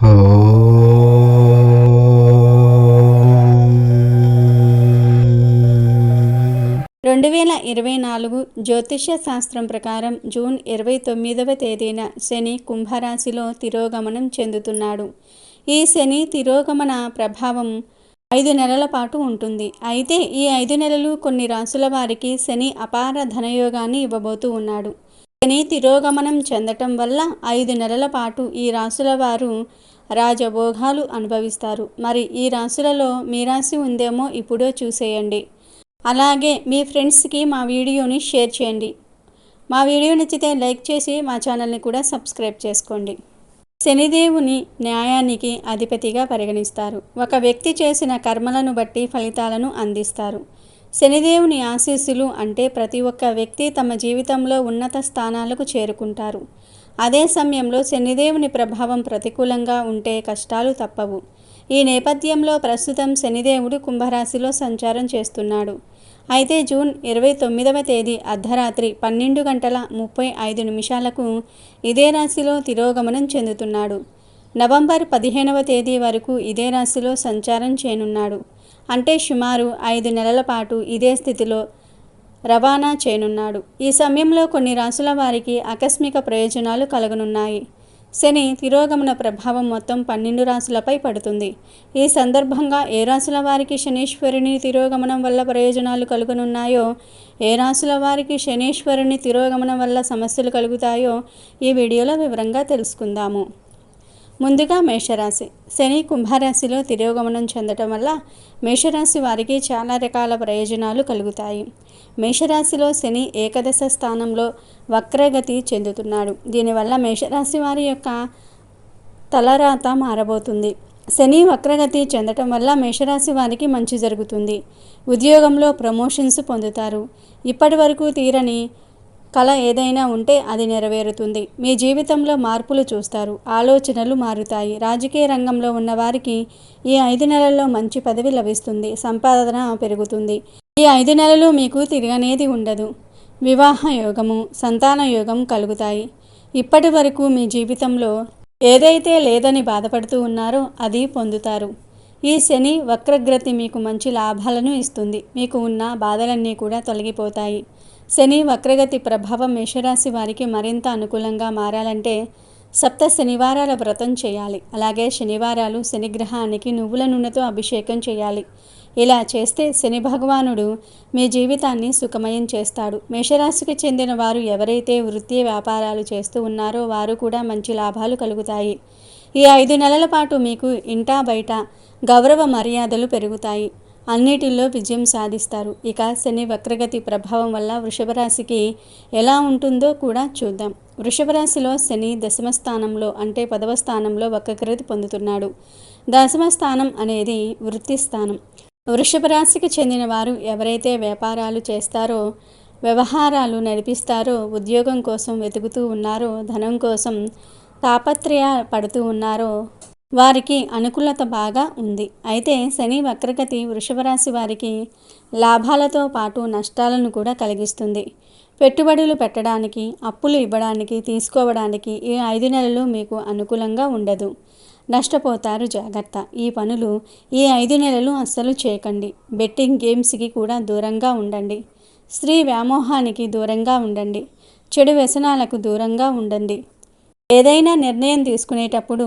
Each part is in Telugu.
రెండు వేల ఇరవై నాలుగు జ్యోతిష్య శాస్త్రం ప్రకారం జూన్ ఇరవై తొమ్మిదవ తేదీన శని కుంభరాశిలో తిరోగమనం చెందుతున్నాడు. ఈ శని తిరోగమన ప్రభావం ఐదు నెలల పాటు ఉంటుంది. అయితే ఈ ఐదు నెలలు కొన్ని రాసుల వారికి శని అపార ధనయోగాన్ని ఇవ్వబోతూ ఉన్నాడు. శని తిరోగమనం చెందటం వల్ల ఐదు నెలల పాటు ఈ రాసుల వారు రాజభోగాలు అనుభవిస్తారు. మరి ఈ రాసులలో మీ రాశి ఉందేమో ఇప్పుడో చూసేయండి. అలాగే మీ ఫ్రెండ్స్కి మా వీడియోని షేర్ చేయండి. మా వీడియో నచ్చితే లైక్ చేసి మా ఛానల్ని కూడా సబ్స్క్రైబ్ చేసుకోండి. శనిదేవుని న్యాయానికి అధిపతిగా పరిగణిస్తారు. ఒక వ్యక్తి చేసిన కర్మలను బట్టి ఫలితాలను అందిస్తారు. శనిదేవుని ఆశీస్సులు అంటే ప్రతి ఒక్క వ్యక్తి తమ జీవితంలో ఉన్నత స్థానాలకు చేరుకుంటారు. అదే సమయంలో శనిదేవుని ప్రభావం ప్రతికూలంగా ఉంటే కష్టాలు తప్పవు. ఈ నేపథ్యంలో ప్రస్తుతం శనిదేవుడు కుంభరాశిలో సంచారం చేస్తున్నాడు. అయితే జూన్ ఇరవై తొమ్మిదవ తేదీ అర్ధరాత్రి పన్నెండు గంటల ముప్పై ఐదు నిమిషాలకు ఇదే రాశిలో తిరోగమనం చెందుతున్నాడు. నవంబర్ పదిహేనవ తేదీ వరకు ఇదే రాశిలో సంచారం చేయనున్నాడు. అంటే సుమారు ఐదు నెలల పాటు ఇదే స్థితిలో రవాణా చేయనున్నాడు. ఈ సమయంలో కొన్ని రాసుల వారికి ఆకస్మిక ప్రయోజనాలు కలగనున్నాయి. శని తిరోగమన ప్రభావం మొత్తం పన్నెండు రాశులపై పడుతుంది. ఈ సందర్భంగా ఏ రాశుల వారికి శనీశ్వరుని తిరోగమనం వల్ల ప్రయోజనాలు కలుగనున్నాయో ఏ రాశుల వారికి శనీశ్వరుని తిరోగమనం వల్ల సమస్యలు కలుగుతాయో ఈ వీడియోలో వివరంగా తెలుసుకుందాము. ముందుగా మేషరాశి. శని కుంభరాశిలో తిరోగమనం చెందటం వల్ల మేషరాశి వారికి చాలా రకాల ప్రయోజనాలు కలుగుతాయి. మేషరాశిలో శని ఏకదశ స్థానంలో వక్రగతి చెందుతున్నాడు. దీనివల్ల మేషరాశి వారి యొక్క తలరాత మారబోతుంది. శని వక్రగతి చెందటం వల్ల మేషరాశి వారికి మంచి జరుగుతుంది. ఉద్యోగంలో ప్రమోషన్స్ పొందుతారు. ఇప్పటి వరకు తీరని కళ ఏదైనా ఉంటే అది నెరవేరుతుంది. మీ జీవితంలో మార్పులు చూస్తారు. ఆలోచనలు మారుతాయి. రాజకీయ రంగంలో ఉన్నవారికి ఈ ఐదు నెలల్లో మంచి పదవి లభిస్తుంది. సంపాదన పెరుగుతుంది. ఈ ఐదు నెలలు మీకు తిరగనేది ఉండదు. వివాహ యోగము సంతాన యోగం కలుగుతాయి. ఇప్పటి వరకు మీ జీవితంలో ఏదైతే లేదని బాధపడుతూ ఉన్నారో అది పొందుతారు. ఈ శని వక్రగ్రతి మీకు మంచి లాభాలను ఇస్తుంది. మీకు ఉన్న బాధలన్నీ కూడా తొలగిపోతాయి. శని వక్రగతి ప్రభావం మేషరాశి వారికి మరింత అనుకూలంగా మారాలంటే సప్త శనివారాల వ్రతం చేయాలి. అలాగే శనివారాలు శనిగ్రహానికి నువ్వుల నూనెతో అభిషేకం చేయాలి. ఇలా చేస్తే శని భగవానుడు మీ జీవితాన్ని సుఖమయం చేస్తాడు. మేషరాశికి చెందిన వారు ఎవరైతే వృత్తి వ్యాపారాలు చేస్తూ ఉన్నారో వారు కూడా మంచి లాభాలు కలుగుతాయి. ఈ ఐదు నెలల పాటు మీకు ఇంటా బయట గౌరవ మర్యాదలు పెరుగుతాయి. అన్నిటిలో విజయం సాధిస్తారు. ఇక శని వక్రగతి ప్రభావం వల్ల వృషభరాశికి ఎలా ఉంటుందో కూడా చూద్దాం. వృషభరాశిలో శని దశమ స్థానంలో అంటే పదవ స్థానంలో వక్రగతి పొందుతున్నాడు. దశమ స్థానం అనేది వృత్తి స్థానం. వృషభ రాశికి చెందిన వారు ఎవరైతే వ్యాపారాలు చేస్తారో వ్యవహారాలు నడిపిస్తారో ఉద్యోగం కోసం వెతుకుతూ ఉన్నారో ధనం కోసం తాపత్రయ పడుతూ ఉన్నారో వారికి అనుకూలత బాగా ఉంది. అయితే శని వక్రగతి వృషభరాశి వారికి లాభాలతో పాటు నష్టాలను కూడా కలిగిస్తుంది. పెట్టుబడులు పెట్టడానికి అప్పులు ఇవ్వడానికి తీసుకోవడానికి ఈ ఐదు నెలలు మీకు అనుకూలంగా ఉండదు. నష్టపోతారు జాగ్రత్త. ఈ పనులు ఈ ఐదు నెలలు అస్సలు చేయకండి. బెట్టింగ్ గేమ్స్కి కూడా దూరంగా ఉండండి. స్త్రీ వ్యామోహానికి దూరంగా ఉండండి. చెడు వ్యసనాలకు దూరంగా ఉండండి. ఏదైనా నిర్ణయం తీసుకునేటప్పుడు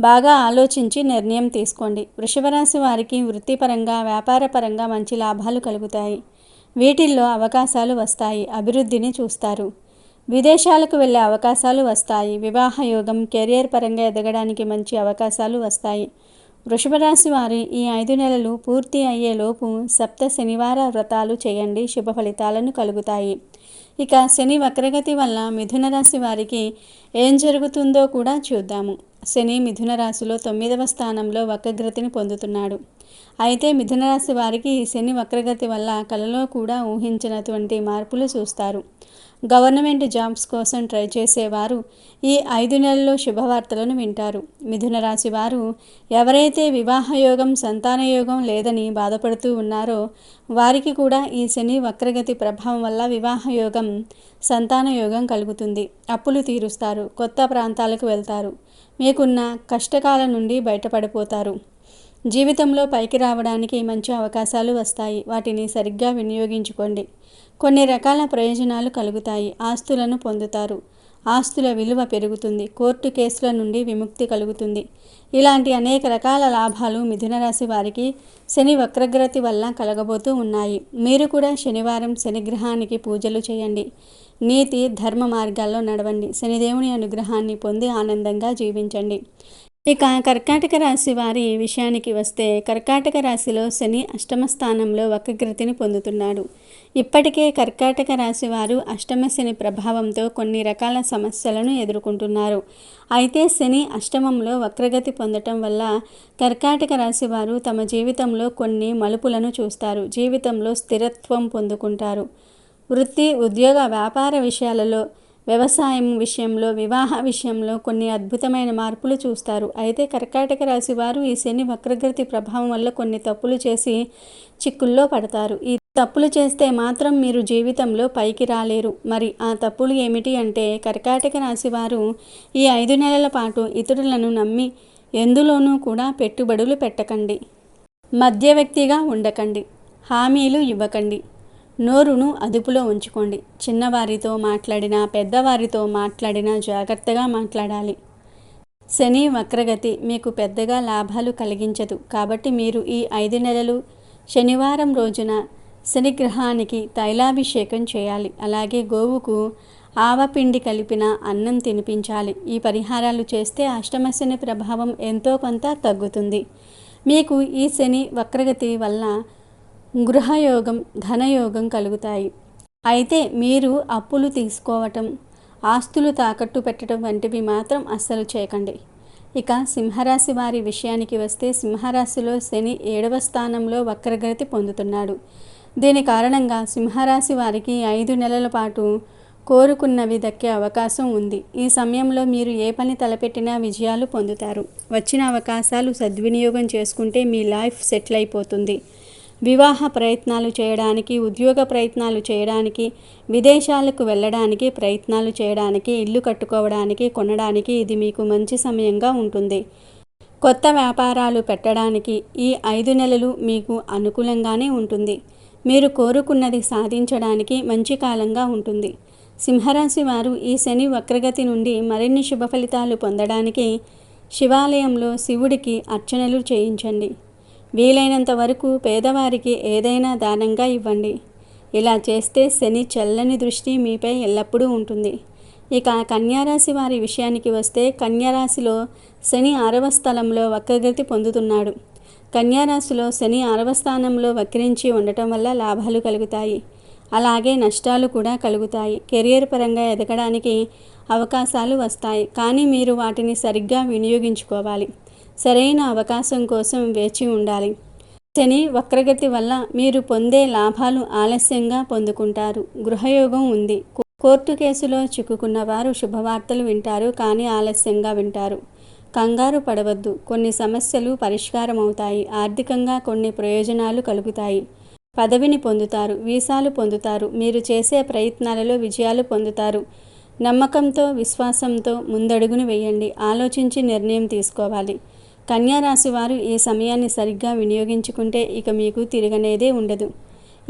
బాగా ఆలోచించి నిర్ణయం తీసుకోండి. వృషభరాశి వారికి వృత్తిపరంగా వ్యాపారపరంగా మంచి లాభాలు కలుగుతాయి. వీటిల్లో అవకాశాలు వస్తాయి. అభివృద్ధిని చూస్తారు. విదేశాలకు వెళ్ళే అవకాశాలు వస్తాయి. వివాహ యోగం కెరియర్ పరంగా ఎదగడానికి మంచి అవకాశాలు వస్తాయి. వృషభరాశి వారి ఈ ఐదు నెలలు పూర్తి అయ్యేలోపు సప్త శనివార వ్రతాలు చేయండి. శుభ ఫలితాలను కలుగుతాయి. ఇక శని వక్రగతి వల్ల మిథున రాశి వారికి ఏం జరుగుతుందో కూడా చూద్దాము. శని మిథున రాశిలో తొమ్మిదవ స్థానంలో వక్రగతిని పొందుతున్నాడు. అయితే మిథున రాశి వారికి శని వక్రగతి వల్ల కలలో కూడా ఊహించినటువంటి మార్పులు చూస్తారు. గవర్నమెంట్ జాబ్స్ కోసం ట్రై చేసేవారు ఈ ఐదు నెలల్లో శుభవార్తలను వింటారు. మిథున రాశి వారు ఎవరైతే వివాహయోగం సంతానయోగం లేదని బాధపడుతూ ఉన్నారో వారికి కూడా ఈ శని వక్రగతి ప్రభావం వల్ల వివాహయోగం సంతానయోగం కలుగుతుంది. అప్పులు తీరుస్తారు కొత్త ప్రాంతాలకు వెళ్తారు మీకున్న కష్టకాల నుండి బయటపడిపోతారు. జీవితంలో పైకి రావడానికి మంచి అవకాశాలు వస్తాయి. వాటిని సరిగ్గా వినియోగించుకోండి. కొన్ని రకాల ప్రయోజనాలు కలుగుతాయి. ఆస్తులను పొందుతారు. ఆస్తుల విలువ పెరుగుతుంది. కోర్టు కేసుల నుండి విముక్తి కలుగుతుంది. ఇలాంటి అనేక రకాల లాభాలు మిథున రాశి వారికి శని వక్రగ్రతి వల్ల కలగబోతూ ఉన్నాయి. మీరు కూడా శనివారం శనిగ్రహానికి పూజలు చేయండి. నీతి ధర్మ మార్గాల్లో నడవండి. శనిదేవుని అనుగ్రహాన్ని పొంది ఆనందంగా జీవించండి. ఇక కర్కాటక రాశి వారి విషయానికి వస్తే కర్కాటక రాశిలో శని అష్టమ స్థానంలో వక్రగతిని పొందుతున్నాడు. ఇప్పటికే కర్కాటక రాశి వారు అష్టమ శని ప్రభావంతో కొన్ని రకాల సమస్యలను ఎదుర్కొంటున్నారు. అయితే శని అష్టమంలో వక్రగతి పొందటం వల్ల కర్కాటక రాశి వారు తమ జీవితంలో కొన్ని మలుపులను చూస్తారు. జీవితంలో స్థిరత్వం పొందుకుంటారు. వృత్తి ఉద్యోగ వ్యాపార విషయాలలో వ్యవసాయం విషయంలో వివాహ విషయంలో కొన్ని అద్భుతమైన మార్పులు చూస్తారు. అయితే కర్కాటక రాశి వారు ఈ శని వక్రగతి ప్రభావం వల్ల కొన్ని తప్పులు చేసి చిక్కుల్లో పడతారు. ఈ తప్పులు చేస్తే మాత్రం మీరు జీవితంలో పైకి రాలేరు. మరి ఆ తప్పులు ఏమిటి అంటే కర్కాటక రాశి వారు ఈ ఐదు నెలల పాటు ఇతరులను నమ్మి ఎందులోనూ కూడా పెట్టుబడులు పెట్టకండి. మధ్య వ్యక్తిగా ఉండకండి. హామీలు ఇవ్వకండి. నోరును అదుపులో ఉంచుకోండి. చిన్నవారితో మాట్లాడినా పెద్దవారితో మాట్లాడినా జాగ్రత్తగా మాట్లాడాలి. శని వక్రగతి మీకు పెద్దగా లాభాలు కలిగించదు. కాబట్టి మీరు ఈ ఐదు నెలలు శనివారం రోజున శనిగ్రహానికి తైలాభిషేకం చేయాలి. అలాగే గోవుకు ఆవపిండి కలిపిన అన్నం తినిపించాలి. ఈ పరిహారాలు చేస్తే అష్టమశని ప్రభావం ఎంతో కొంత తగ్గుతుంది. మీకు ఈ శని వక్రగతి వల్ల గృహయోగం ధనయోగం కలుగుతాయి. అయితే మీరు అప్పులు తీసుకోవటం ఆస్తులు తాకట్టు పెట్టడం వంటివి మాత్రం అస్సలు చేయకండి. ఇక సింహరాశి వారి విషయానికి వస్తే సింహరాశిలో శని ఏడవ స్థానంలో వక్రగతి పొందుతున్నాడు. దీని కారణంగా సింహరాశి వారికి ఐదు నెలల పాటు కోరుకున్నవి దక్కే అవకాశం ఉంది. ఈ సమయంలో మీరు ఏ పని తలపెట్టినా విజయాలు పొందుతారు. వచ్చిన అవకాశాలు సద్వినియోగం చేసుకుంటే మీ లైఫ్ సెటిల్ అయిపోతుంది. వివాహ ప్రయత్నాలు చేయడానికి ఉద్యోగ ప్రయత్నాలు చేయడానికి విదేశాలకు వెళ్ళడానికి ప్రయత్నాలు చేయడానికి ఇల్లు కట్టుకోవడానికి కొనడానికి ఇది మీకు మంచి సమయంగా ఉంటుంది. కొత్త వ్యాపారాలు పెట్టడానికి ఈ ఐదు నెలలు మీకు అనుకూలంగానే ఉంటుంది. మీరు కోరుకున్నది సాధించడానికి మంచి కాలంగా ఉంటుంది. సింహరాశి వారు ఈ శని వక్రగతి నుండి మరిన్ని శుభ ఫలితాలు పొందడానికి శివాలయంలో శివుడికి అర్చనలు చేయించండి. వీలైనంత వరకు పేదవారికి ఏదైనా దానంగా ఇవ్వండి. ఇలా చేస్తే శని చల్లని దృష్టి మీపై ఎల్లప్పుడూ ఉంటుంది. ఇక కన్యారాశి వారి విషయానికి వస్తే కన్యారాశిలో శని ఆరవ స్థలంలో వక్రగతి పొందుతున్నాడు. కన్యారాశిలో శని ఆరవ స్థానంలో వక్రించి ఉండటం వల్ల లాభాలు కలుగుతాయి. అలాగే నష్టాలు కూడా కలుగుతాయి. కెరియర్ పరంగా ఎదగడానికి అవకాశాలు వస్తాయి. కానీ మీరు వాటిని సరిగ్గా వినియోగించుకోవాలి. సరైన అవకాశం కోసం వేచి ఉండాలి. శని వక్రగతి వల్ల మీరు పొందే లాభాలు ఆలస్యంగా పొందుకుంటారు. గృహయోగం ఉంది. కోర్టు కేసులో చిక్కుకున్న వారు శుభవార్తలు వింటారు కానీ ఆలస్యంగా వింటారు. కంగారు పడవద్దు. కొన్ని సమస్యలు పరిష్కారం అవుతాయి ఆర్థికంగా కొన్ని ప్రయోజనాలు కలుగుతాయి. పదవిని పొందుతారు. వీసాలు పొందుతారు. మీరు చేసే ప్రయత్నాలలో విజయాలు పొందుతారు. నమ్మకంతో విశ్వాసంతో ముందడుగును వేయండి. ఆలోచించి నిర్ణయం తీసుకోవాలి. కన్యారాశి వారు ఈ సమయాన్ని సరిగ్గా వినియోగించుకుంటే ఇక మీకు తిరగనేదే ఉండదు.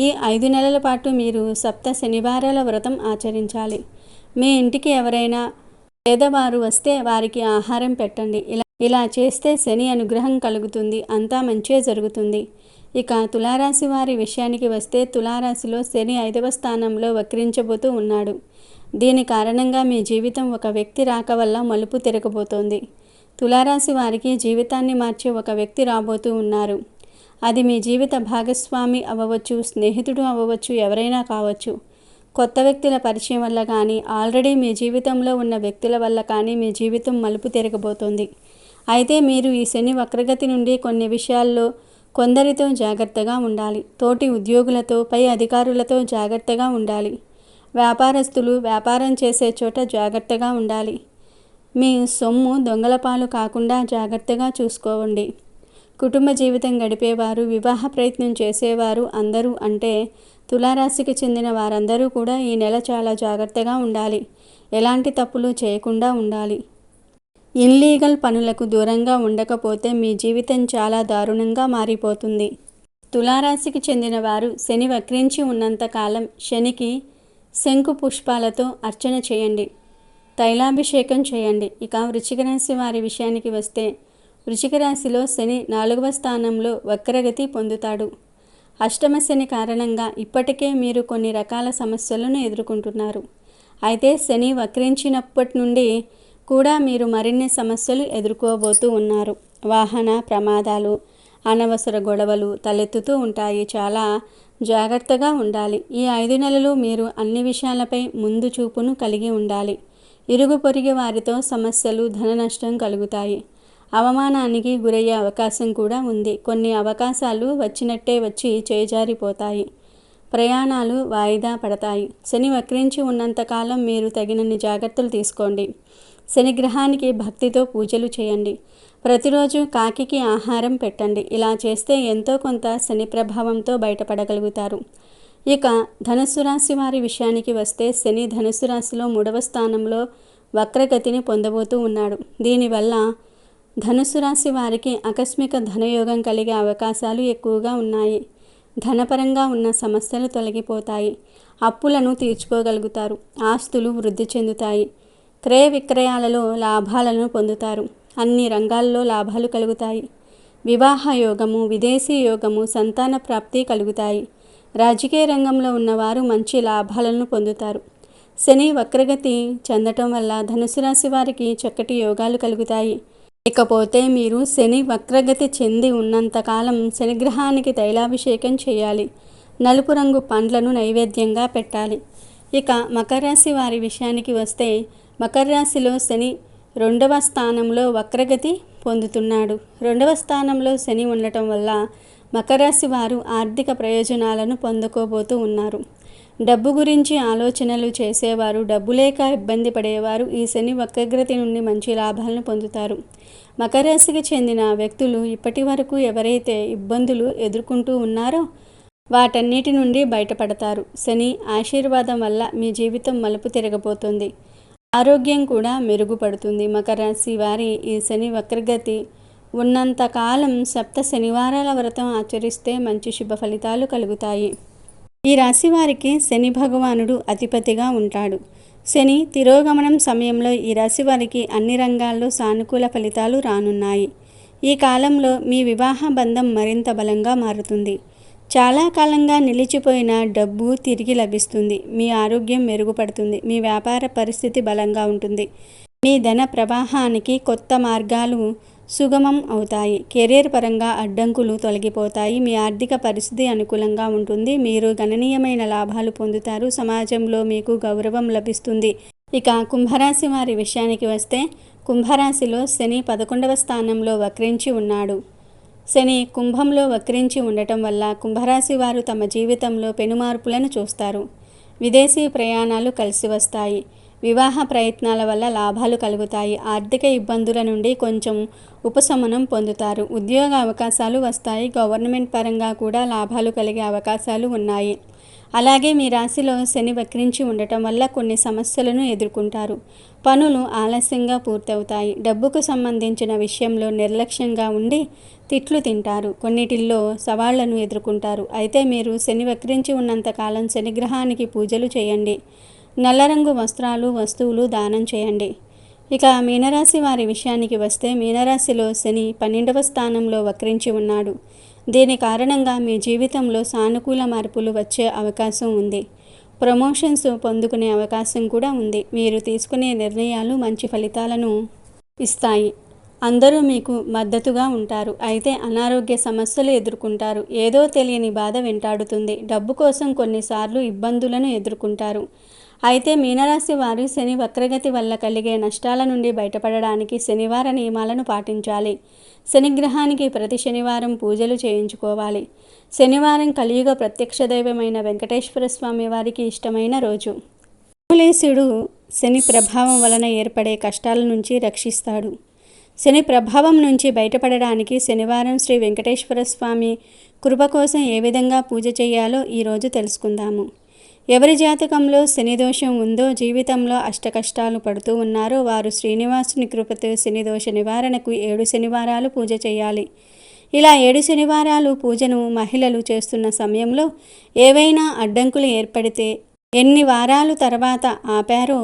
ఈ ఐదు నెలల పాటు మీరు సప్త శనివారాల వ్రతం ఆచరించాలి. మీ ఇంటికి ఎవరైనా పేదవారు వస్తే వారికి ఆహారం పెట్టండి. ఇలా ఇలా చేస్తే శని అనుగ్రహం కలుగుతుంది. అంతా మంచే జరుగుతుంది. ఇక తులారాశి వారి విషయానికి వస్తే తులారాశిలో శని ఐదవ స్థానంలో వక్రించబోతూ ఉన్నాడు. దీని కారణంగా మీ జీవితం ఒక వ్యక్తి రాక వల్ల మలుపు తిరగబోతోంది. తులారాశి వారికి జీవితాన్ని మార్చే ఒక వ్యక్తి రాబోతూ ఉన్నారు. అది మీ జీవిత భాగస్వామి అవ్వవచ్చు స్నేహితుడు అవ్వవచ్చు ఎవరైనా కావచ్చు. కొత్త వ్యక్తుల పరిచయం వల్ల కానీ ఆల్రెడీ మీ జీవితంలో ఉన్న వ్యక్తుల వల్ల కానీ మీ జీవితం మలుపు తిరగబోతోంది. అయితే మీరు ఈ శని వక్రగతి నుండి కొన్ని విషయాల్లో కొందరితో జాగ్రత్తగా ఉండాలి. తోటి ఉద్యోగులతో పై అధికారులతో జాగ్రత్తగా ఉండాలి. వ్యాపారస్తులు వ్యాపారం చేసే చోట జాగ్రత్తగా ఉండాలి. మీ సొమ్ము దొంగల పాలు కాకుండా జాగ్రత్తగా చూసుకోండి కుటుంబ జీవితం గడిపేవారు వివాహ ప్రయత్నం చేసేవారు అందరూ అంటే తులారాశికి చెందిన వారందరూ కూడా ఈ నెల చాలా జాగ్రత్తగా ఉండాలి. ఎలాంటి తప్పులు చేయకుండా ఉండాలి. ఇన్లీగల్ పనులకు దూరంగా ఉండకపోతే మీ జీవితం చాలా దారుణంగా మారిపోతుంది. తులారాశికి చెందిన వారు శని వక్రించి ఉన్నంతకాలం శనికి శంకు పుష్పాలతో అర్చన చేయండి. తైలాభిషేకం చేయండి. ఇక వృచ్చిక రాశి వారి విషయానికి వస్తే వృచ్చిక రాశిలో శని నాలుగవ స్థానంలో వక్రగతి పొందుతాడు. అష్టమ శని కారణంగా ఇప్పటికే మీరు కొన్ని రకాల సమస్యలను ఎదుర్కొంటున్నారు. అయితే శని వక్రించినప్పటి నుండి కూడా మీరు మరిన్ని సమస్యలు ఎదుర్కోబోతూ ఉన్నారు. వాహన ప్రమాదాలు అనవసర గొడవలు తలెత్తుతూ ఉంటాయి. చాలా జాగ్రత్తగా ఉండాలి. ఈ ఐదు నెలలు మీరు అన్ని విషయాలపై ముందు చూపును కలిగి ఉండాలి. ఇరుగు పొరుగు వారితో సమస్యలు ధన నష్టం కలుగుతాయి. అవమానానికి గురయ్యే అవకాశం కూడా ఉంది. కొన్ని అవకాశాలు వచ్చినట్టే వచ్చి చేజారిపోతాయి. ప్రయాణాలు వాయిదా పడతాయి. శని వక్రించి ఉన్నంతకాలం మీరు తగినన్ని జాగ్రత్తలు తీసుకోండి. శనిగ్రహానికి భక్తితో పూజలు చేయండి. ప్రతిరోజు కాకికి ఆహారం పెట్టండి. ఇలా చేస్తే ఎంతో కొంత శని ప్రభావంతో బయటపడగలుగుతారు. ఇక ధనుసు రాశి వారి విషయానికి వస్తే శని ధనుసు రాశిలో మూడవ స్థానంలో వక్రగతిని పొందబోతూ ఉన్నాడు. దీనివల్ల ధనుసు రాశి వారికి ఆకస్మిక ధనయోగం కలిగే అవకాశాలు ఎక్కువగా ఉన్నాయి. ధనపరంగా ఉన్న సమస్యలు తొలగిపోతాయి. అప్పులను తీర్చుకోగలుగుతారు. ఆస్తులు వృద్ధి చెందుతాయి. క్రయ విక్రయాలలో లాభాలను పొందుతారు. అన్ని రంగాల్లో లాభాలు కలుగుతాయి. వివాహ యోగము విదేశీ యోగము సంతాన ప్రాప్తి కలుగుతాయి. రాజకీయ రంగంలో ఉన్నవారు మంచి లాభాలను పొందుతారు. శని వక్రగతి చెందటం వల్ల ధనుసు రాశి వారికి చక్కటి యోగాలు కలుగుతాయి. ఇకపోతే మీరు శని వక్రగతి చెంది ఉన్నంతకాలం శనిగ్రహానికి తైలాభిషేకం చేయాలి. నలుపు రంగు పండ్లను నైవేద్యంగా పెట్టాలి. ఇక మకర రాశి వారి విషయానికి వస్తే మకర రాశిలో శని రెండవ స్థానంలో వక్రగతి పొందుతున్నాడు. రెండవ స్థానంలో శని ఉండటం వల్ల మకరాశి వారు ఆర్థిక ప్రయోజనాలను పొందుకోబోతూ ఉన్నారు. డబ్బు గురించి ఆలోచనలు చేసేవారు డబ్బు లేక ఇబ్బంది పడేవారు ఈ శని వక్రగతి నుండి మంచి లాభాలను పొందుతారు. మకరాశికి చెందిన వ్యక్తులు ఇప్పటి వరకు ఎవరైతే ఇబ్బందులు ఎదుర్కొంటూ ఉన్నారో వాటన్నిటి నుండి బయటపడతారు. శని ఆశీర్వాదం వల్ల మీ జీవితం మలుపు తిరగబోతుంది. ఆరోగ్యం కూడా మెరుగుపడుతుంది. మకరాశి వారి ఈ శని వక్రగతి ఉన్నంతకాలం సప్త శనివారాల వ్రతం ఆచరిస్తే మంచి శుభ ఫలితాలు కలుగుతాయి. ఈ రాశి వారికి శని భగవానుడు అధిపతిగా ఉంటాడు. శని తిరోగమనం సమయంలో ఈ రాశి వారికి అన్ని రంగాల్లో సానుకూల ఫలితాలు రానున్నాయి. ఈ కాలంలో మీ వివాహ బంధం మరింత బలంగా మారుతుంది. చాలా కాలంగా నిలిచిపోయిన డబ్బు తిరిగి లభిస్తుంది. మీ ఆరోగ్యం మెరుగుపడుతుంది. మీ వ్యాపార పరిస్థితి బలంగా ఉంటుంది. మీ ధన ప్రవాహానికి కొత్త మార్గాలు సుగమం అవుతాయి. కెరీర్ పరంగా అడ్డంకులు తొలగిపోతాయి. మీ ఆర్థిక పరిస్థితి అనుకూలంగా ఉంటుంది. మీరు గణనీయమైన లాభాలు పొందుతారు. సమాజంలో మీకు గౌరవం లభిస్తుంది. ఇక కుంభరాశి వారి విషయానికి వస్తే కుంభరాశిలో శని పదకొండవ స్థానంలో వక్రించి ఉన్నాడు. శని కుంభంలో వక్రించి ఉండటం వల్ల కుంభరాశి వారు తమ జీవితంలో పెనుమార్పులను చూస్తారు. విదేశీ ప్రయాణాలు కలిసి వస్తాయి. వివాహ ప్రయత్నాల వల్ల లాభాలు కలుగుతాయి. ఆర్థిక ఇబ్బందుల నుండి కొంచెం ఉపశమనం పొందుతారు. ఉద్యోగ అవకాశాలు వస్తాయి. గవర్నమెంట్ పరంగా కూడా లాభాలు కలిగే అవకాశాలు ఉన్నాయి. అలాగే మీ రాశిలో శని వక్రించి ఉండటం వల్ల కొన్ని సమస్యలను ఎదుర్కొంటారు. పనులు ఆలస్యంగా పూర్తవుతాయి. డబ్బుకు సంబంధించిన విషయంలో నిర్లక్ష్యంగా ఉండి తిట్లు తింటారు. కొన్నిటిల్లో సవాళ్ళను ఎదుర్కొంటారు. అయితే మీరు శని వక్రించి ఉన్నంతకాలం శనిగ్రహానికి పూజలు చేయండి. నల్ల రంగు వస్త్రాలు వస్తువులు దానం చేయండి. ఇక మీనరాశి వారి విషయానికి వస్తే మీనరాశిలో శని పన్నెండవ స్థానంలో వక్రించి ఉన్నాడు. దీని కారణంగా మీ జీవితంలో సానుకూల మార్పులు వచ్చే అవకాశం ఉంది. ప్రమోషన్స్ పొందుకునే అవకాశం కూడా ఉంది. మీరు తీసుకునే నిర్ణయాలు మంచి ఫలితాలను ఇస్తాయి. అందరూ మీకు మద్దతుగా ఉంటారు. అయితే అనారోగ్య సమస్యలు ఎదుర్కొంటారు. ఏదో తెలియని బాధ వెంటాడుతుంది. డబ్బు కోసం కొన్నిసార్లు ఇబ్బందులను ఎదుర్కొంటారు. అయితే మీనరాశి వారు శని వక్రగతి వల్ల కలిగే నష్టాల నుండి బయటపడడానికి శనివార నియమాలను పాటించాలి. శనిగ్రహానికి ప్రతి శనివారం పూజలు చేయించుకోవాలి. శనివారం కలియుగ ప్రత్యక్ష దైవమైన వెంకటేశ్వర స్వామి వారికి ఇష్టమైన రోజు. కులేశుడు శని ప్రభావం వలన ఏర్పడే కష్టాల నుంచి రక్షిస్తాడు. శని ప్రభావం నుంచి బయటపడడానికి శనివారం శ్రీ వెంకటేశ్వర స్వామి కృప కోసం ఏ విధంగా పూజ చేయాలో ఈరోజు తెలుసుకుందాము. ఎవరి జాతకంలో శని దోషం ఉందో జీవితంలో అష్టకష్టాలు పడుతూ ఉన్నారో వారు శ్రీనివాసుని కృపతో శని దోష నివారణకు ఏడు శనివారాలు పూజ చేయాలి. ఇలా ఏడు శనివారాలు పూజను మహిళలు చేస్తున్న సమయంలో ఏవైనా అడ్డంకులు ఏర్పడితే ఎన్ని వారాలు తర్వాత ఆపారో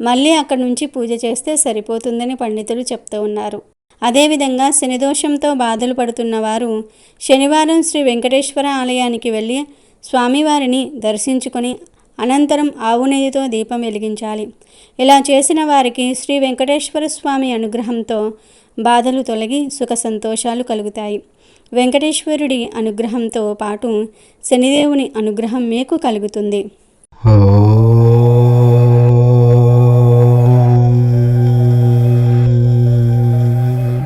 మళ్ళీ అక్కడి నుంచి పూజ చేస్తే సరిపోతుందని పండితులు చెప్తూ ఉన్నారు. అదేవిధంగా శనిదోషంతో బాధలు పడుతున్న వారు శనివారం శ్రీ వెంకటేశ్వర ఆలయానికి వెళ్ళి స్వామివారిని దర్శించుకొని అనంతరం ఆవు నెయ్యితో దీపం వెలిగించాలి. ఇలా చేసిన వారికి శ్రీ వెంకటేశ్వర స్వామి అనుగ్రహంతో బాధలు తొలగి సుఖ సంతోషాలు కలుగుతాయి. వెంకటేశ్వరుడి అనుగ్రహంతో పాటు శనిదేవుని అనుగ్రహం మీకు కలుగుతుంది.